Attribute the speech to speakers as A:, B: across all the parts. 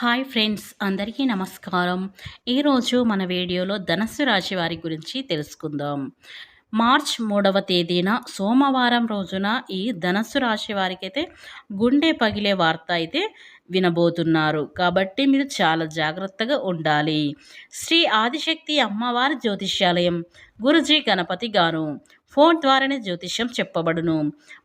A: Hi friends అందరికీ నమస్కారం. ఈరోజు మన వీడియోలో ధనస్సు రాశి వారి గురించి తెలుసుకుందాం. మార్చ్ మూడవ తేదీన సోమవారం రోజున ఈ ధనస్సు రాశి వారికి అయితే గుండె పగిలే వార్త అయితే వినబోతున్నారు. కాబట్టి మీరు చాలా జాగ్రత్తగా ఉండాలి. శ్రీ ఆదిశక్తి అమ్మవారి జ్యోతిష్యాలయం గురుజీ గణపతి గారు. ఫోన్ ద్వారానే జ్యోతిష్యం చెప్పబడును.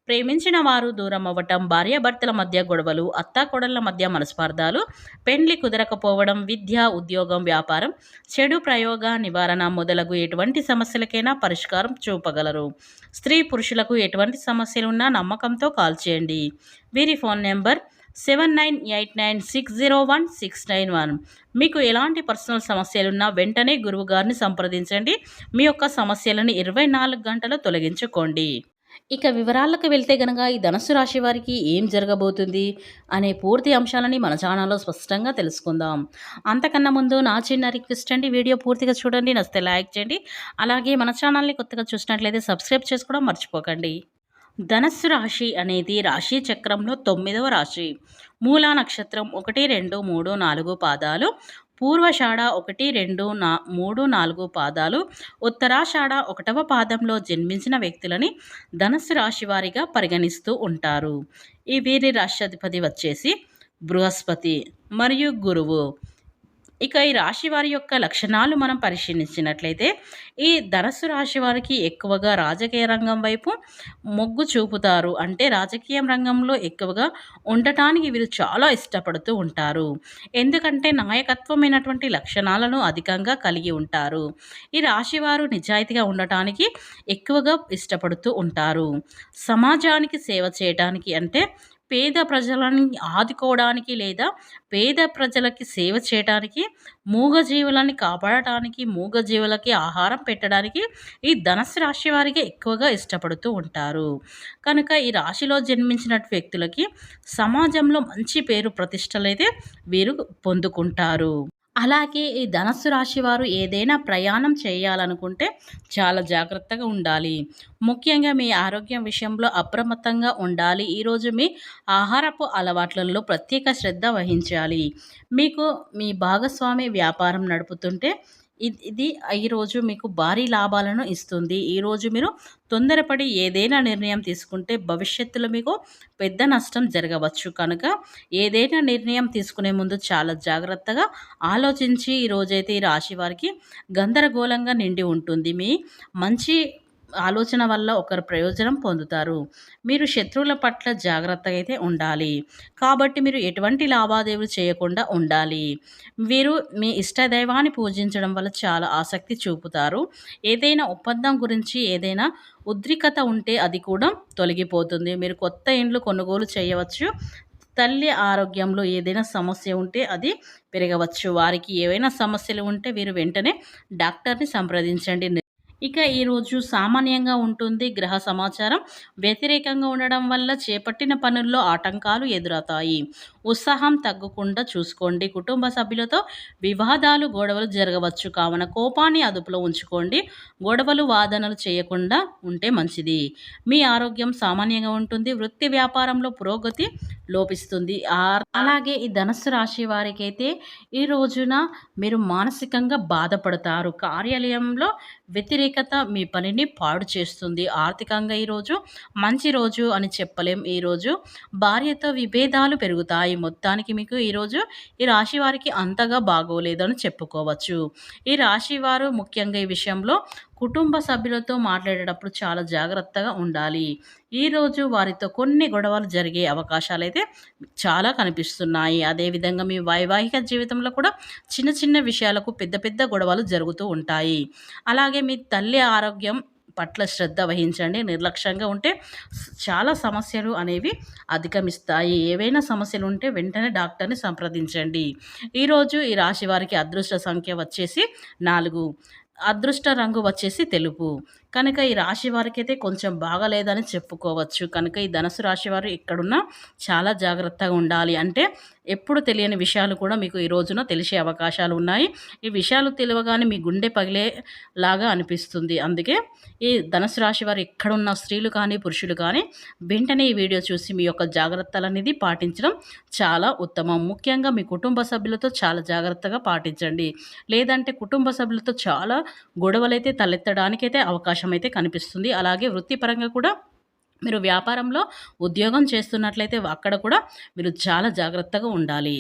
A: ప్రేమించిన వారు దూరం అవ్వటం భార్యాభర్తల మధ్య గొడవలు అత్తాకోడళ్ళ మధ్య మనస్పార్థాలు పెండ్లి కుదరకపోవడం విద్య ఉద్యోగం వ్యాపారం చెడు ప్రయోగ నివారణ మొదలగు ఎటువంటి సమస్యలకైనా పరిష్కారం చూపగలరు. స్త్రీ పురుషులకు ఎటువంటి సమస్యలున్నా నమ్మకంతో కాల్ చేయండి. వీరి phone number seven nine eight nine six zero one six nine one మీకు ఎలాంటి పర్సనల్ సమస్యలున్నా వెంటనే గురువు గారిని సంప్రదించండి. మీ యొక్క సమస్యలను ఇరవై నాలుగు గంటలు తొలగించుకోండి. ఇక వివరాలకు వెళ్తే గనక ఈ ధనుసు రాశి వారికి ఏం జరగబోతుంది అనే పూర్తి అంశాలని మన ఛానల్లో స్పష్టంగా తెలుసుకుందాం. అంతకన్నా ముందు నా చిన్న రిక్వెస్ట్ అండి వీడియో పూర్తిగా చూడండి నచ్చితే లైక్ చేయండి. అలాగే మన ఛానల్ని కొత్తగా చూసినట్లయితే సబ్స్క్రైబ్ చేసుకోవడం మర్చిపోకండి. ధనస్సు రాశి అనేది రాశి చక్రంలో తొమ్మిదవ రాశి. మూలా నక్షత్రం ఒకటి రెండు మూడు నాలుగు పాదాలు. పూర్వషాఢ ఒకటి రెండు నా మూడు నాలుగు పాదాలు. ఉత్తరాషాఢ ఒకటవ పాదంలో జన్మించిన వ్యక్తులని ధనస్సు రాశి వారిగా పరిగణిస్తూ ఉంటారు. ఈ వీరి రాష్ట్రాధిపతి వచ్చేసి బృహస్పతి మరియు గురువు. ఇక ఈ రాశి వారి యొక్క లక్షణాలు మనం పరిశీలించినట్లయితే ఈ ధనస్సు రాశి వారికి ఎక్కువగా రాజకీయ రంగం వైపు మొగ్గు చూపుతారు. అంటే రాజకీయ రంగంలో ఎక్కువగా ఉండటానికి వీరు చాలా ఇష్టపడుతూ ఉంటారు. ఎందుకంటే నాయకత్వమైనటువంటి లక్షణాలను అధికంగా కలిగి ఉంటారు. ఈ రాశి వారు నిజాయితీగా ఉండటానికి ఎక్కువగా ఇష్టపడుతూ ఉంటారు. సమాజానికి సేవ చేయడానికి అంటే పేద ప్రజలను ఆదుకోవడానికి లేదా పేద ప్రజలకి సేవ చేయడానికి మూగజీవులని కాపాడటానికి మూగజీవులకి ఆహారం పెట్టడానికి ఈ ధనస్సు రాశి వారికి ఎక్కువగా ఇష్టపడుతూ ఉంటారు. కనుక ఈ రాశిలో జన్మించిన వ్యక్తులకి సమాజంలో మంచి పేరు ప్రతిష్టలైతే వీరు పొందుకుంటారు. అలాగే ఈ ధనస్సు రాశి వారు ఏదైనా ప్రయాణం చేయాలనుకుంటే చాలా జాగ్రత్తగా ఉండాలి. ముఖ్యంగా మీ ఆరోగ్యం విషయంలో అప్రమత్తంగా ఉండాలి. ఈరోజు మీ ఆహారపు అలవాట్లలో ప్రత్యేక శ్రద్ధ వహించాలి. మీకు మీ భాగస్వామి వ్యాపారం నడుపుతుంటే ఇది ఈరోజు మీకు భారీ లాభాలను ఇస్తుంది. ఈరోజు మీరు తొందరపడి ఏదైనా నిర్ణయం తీసుకుంటే భవిష్యత్తులో మీకు పెద్ద నష్టం జరగవచ్చు. కనుక ఏదైనా నిర్ణయం తీసుకునే ముందు చాలా జాగ్రత్తగా ఆలోచించి ఈరోజైతే ఈ రాశి వారికి గందరగోళంగా నిండి ఉంటుంది. మీ మంచి ఆలోచన వల్ల ఒకరు ప్రయోజనం పొందుతారు. మీరు శత్రువుల పట్ల జాగ్రత్తగా అయితే ఉండాలి. కాబట్టి మీరు ఎటువంటి లావాదేవీలు చేయకుండా ఉండాలి. వీరు మీ ఇష్టదైవాన్ని పూజించడం వల్ల చాలా ఆసక్తి చూపుతారు. ఏదైనా ఒప్పందం గురించి ఏదైనా ఉద్రికత ఉంటే అది కూడా తొలగిపోతుంది. మీరు కొత్త ఇండ్లు కొనుగోలు చేయవచ్చు. తల్లి ఆరోగ్యంలో ఏదైనా సమస్య ఉంటే అది పెరగవచ్చు. వారికి ఏవైనా సమస్యలు ఉంటే వీరు వెంటనే డాక్టర్ని సంప్రదించండి. ఇక ఈరోజు సామాన్యంగా ఉంటుంది గ్రహ సమాచారం. వ్యతిరేకంగా ఉండడం వల్ల చేపట్టిన పనుల్లో ఆటంకాలు ఎదురవుతాయి. ఉత్సాహం తగ్గకుండా చూసుకోండి. కుటుంబ సభ్యులతో వివాదాలు గొడవలు జరగవచ్చు. కావున కోపాన్ని అదుపులో ఉంచుకోండి. గొడవలు వాదనలు చేయకుండా ఉంటే మంచిది. మీ ఆరోగ్యం సామాన్యంగా ఉంటుంది. వృత్తి వ్యాపారంలో పురోగతి లోపిస్తుంది. అలాగే ఈ ధనస్సు రాశి వారికి అయితే ఈ రోజున మీరు మానసికంగా బాధపడతారు. కార్యాలయంలో వ్యతిరేకత మీ పనిని పాడు చేస్తుంది. ఆర్థికంగా ఈరోజు మంచి రోజు అని చెప్పలేం. ఈరోజు భార్యతో విభేదాలు పెరుగుతాయి. మొత్తానికి మీకు ఈరోజు ఈ రాశి వారికి అంతగా బాగోలేదని చెప్పుకోవచ్చు. ఈ రాశి వారు ముఖ్యంగా ఈ విషయంలో కుటుంబ సభ్యులతో మాట్లాడేటప్పుడు చాలా జాగ్రత్తగా ఉండాలి. ఈరోజు వారితో కొన్ని గొడవలు జరిగే అవకాశాలు అయితే చాలా కనిపిస్తున్నాయి. అదేవిధంగా మీ వైవాహిక జీవితంలో కూడా చిన్న చిన్న విషయాలకు పెద్ద పెద్ద గొడవలు జరుగుతూ ఉంటాయి. అలాగే మీ తల్లి ఆరోగ్యం పట్ల శ్రద్ధ వహించండి. నిర్లక్ష్యంగా ఉంటే చాలా సమస్యలు అనేవి అధిగమిస్తాయి. ఏవైనా సమస్యలు ఉంటే వెంటనే డాక్టర్ని సంప్రదించండి. ఈరోజు ఈ రాశి వారికి అదృష్ట సంఖ్య వచ్చేసి నాలుగు. అదృష్ట రంగు వచ్చేసి తెలుపు. కనుక ఈ రాశి వారికైతే కొంచెం బాగాలేదని చెప్పుకోవచ్చు. కనుక ఈ ధనుసు రాశి వారు ఇక్కడున్న చాలా జాగ్రత్తగా ఉండాలి. అంటే ఎప్పుడు తెలియని విషయాలు కూడా మీకు ఈ రోజున తెలిసే అవకాశాలు ఉన్నాయి. ఈ విషయాలు తెలియగానే మీ గుండె పగిలేలాగా అనిపిస్తుంది. అందుకే ఈ ధనుసు రాశి వారు ఎక్కడున్న స్త్రీలు కానీ పురుషులు కానీ వెంటనే ఈ వీడియో చూసి మీ యొక్క జాగ్రత్తలు అనేది పాటించడం చాలా ఉత్తమం. ముఖ్యంగా మీ కుటుంబ సభ్యులతో చాలా జాగ్రత్తగా పాటించండి. లేదంటే కుటుంబ సభ్యులతో చాలా గొడవలైతే తలెత్తడానికైతే అవకాశం అయితే కనిపిస్తుంది. అలాగే వృత్తిపరంగా కూడా మీరు వ్యాపారంలో ఉద్యోగం చేస్తున్నట్లయితే అక్కడ కూడా మీరు చాలా జాగ్రత్తగా ఉండాలి.